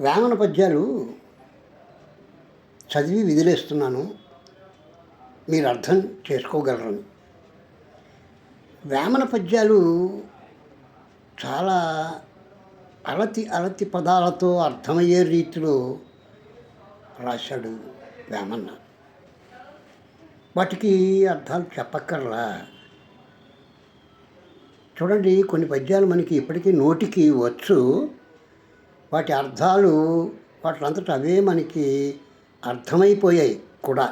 వేమన పద్యాలు చదివి విదిలేస్తున్నాను. మీరు అర్థం చేసుకోగలరని వేమన పద్యాలు చాలా అలతి అలతి పదాలతో అర్థమయ్యే రీతిలో రాశాడు వేమన్న వాటికి అర్థాలు చెప్పక్కర్లా. చూడండి కొన్ని పద్యాలు మనకి ఇప్పటికీ నోటికి వచ్చు. వాటి అర్థాలు వాటిలంతట అవే మనకి అర్థమైపోయాయి కూడా.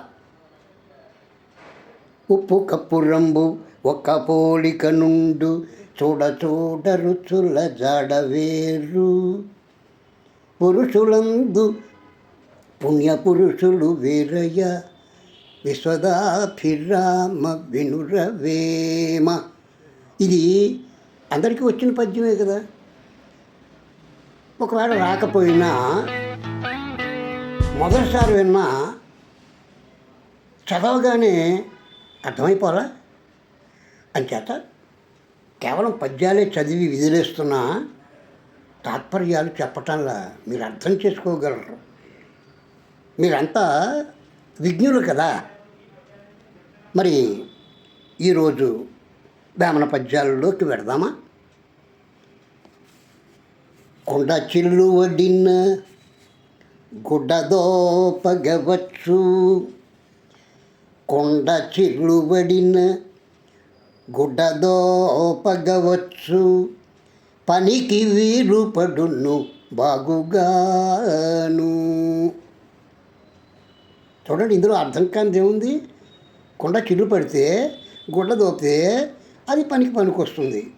ఉప్పు కప్పు రంబు ఒక్క పోలిక నుండు చూడ చూడ రుచుల జాడవేరు పురుషులందు పుణ్య పురుషులు వేరయ్య విశ్వదాభిరామ వినురవేమ ఇది అందరికీ వచ్చిన పద్యమే కదా? ఒకవేళ రాకపోయినా మొదటిసారి విన్నా చదవగానే అర్థమైపోలా అంచేత కేవలం పద్యాలే చదివి విదిలేస్తున్నా తాత్పర్యాలు చెప్పటంలా మీరు అర్థం చేసుకోగలరు. మీరంతా విజ్ఞులు కదా? మరి ఈరోజు వేమన పద్యాలలోకి వెడదామా? కొండ చిల్లు వడిన గుడ్డదోపగవచ్చు కొండ చిల్లు వడిన గుడ్డదోపగవచ్చు పనికి వీలు పడును బాగుగాను. చూడండి ఇందులో అర్థం కానిది ఏముంది? కొండ చిల్లు పడితే గుడ్డ దోపితే అది పనికి పనికి వస్తుంది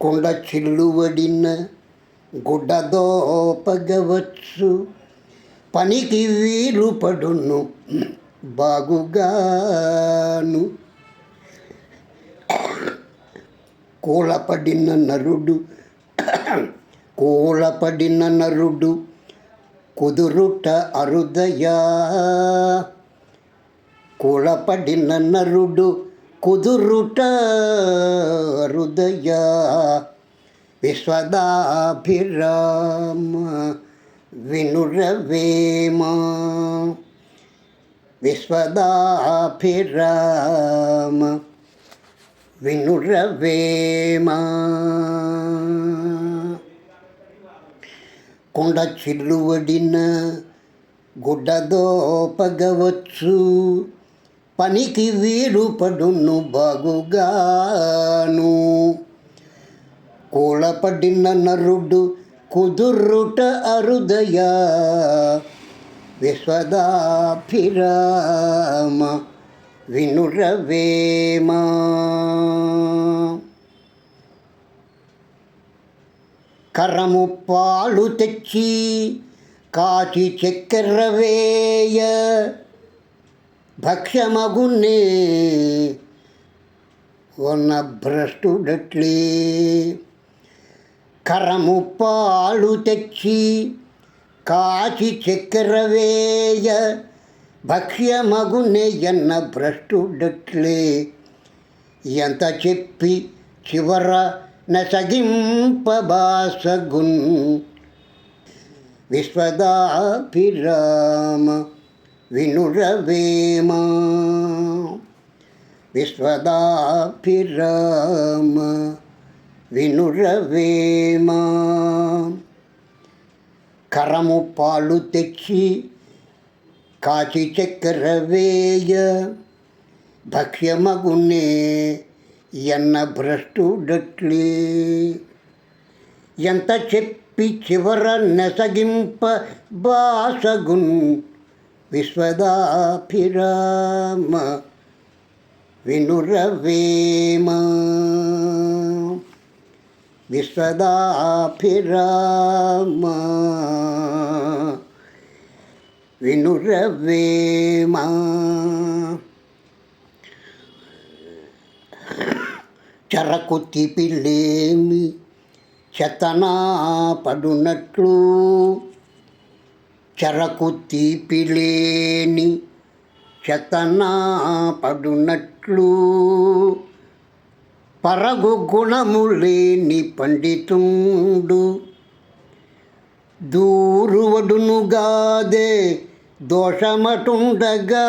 కొండ చిల్లువడిన గుడ్డ దోపగవచ్చు పనికి వీలు పడును బాగుగాను. కూలపడిన నరుడు కూలపడిన నరుడు కుదురుట అరుదయా. కూలపడిన నరుడు కుదురుట హృదయ విశ్వదాభిరామ వినురవేమ విశ్వదాభిరామ వినురవేమ కొండ చిల్లువడిన గుడ్డదోపగవచ్చు పనికి వీలు పడును బాగుగాను. కూలపడిన నరుడు కుదురుట అరుదయ విశ్వదాభిరామ వినురవేమ. కరము పాలు తెచ్చి కాచి చక్కెర వేయ భక్ష్యమగున్నే ఉన్న భ్రష్టుడట్లే. కరము పాలు తెచ్చి కాచి చక్కెర వేయ భక్ష్యమగునే ఎన్న భ్రష్టుడట్లే. ఎంత చెప్పి చివర నసగింపబాసగున్ విశ్వదాభిరామ వినురవేమ? విశ్వదాభిరామ వినురవేమ? కరము పాలు తెచ్చి కాచి చక్కెర వేయ భక్ష్యమగునే ఎన్న భ్రష్టుడట్లే ఎంత చెప్పి చివర నెసగింప బాసగున్ విశ్వదాభిరామ వినురవేమ. విశ్వదాభిరామ వినురవేమ. చెరకు తిపిలేమి చెతనా పడునట్లు చెరకు తీపిలేని చెతనా పడునట్లు. పరగు గుణము లేని పండితుండు. దూరువడునుగాదే దోషమటుండగా.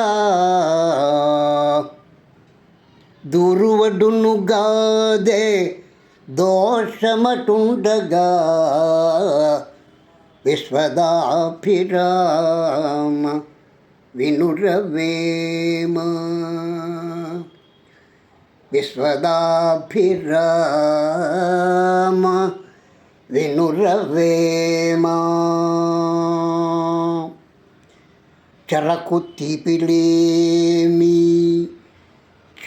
దూరువడునుగాదే దోషమటుండగా. విశ్వదాభిరామ వినురవేమ. విశ్వదాభిరామ వినురవేమ. చెరకు తీపిలేమి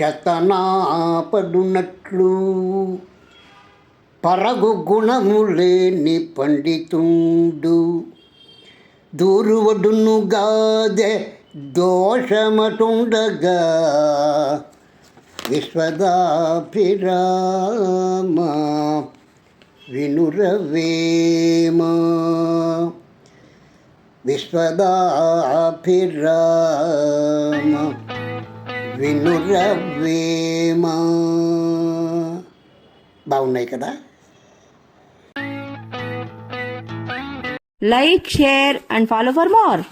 చతనాపడునట్లు పరగు గుణములేని పండితుండు దూరువడునుగాదే దోషమటుండగా విశ్వదాభిరామ వినురవేమ. విశ్వదాభిరామ వినురవేమ. బాగున్నాయి కదా? Like, share, and follow for more.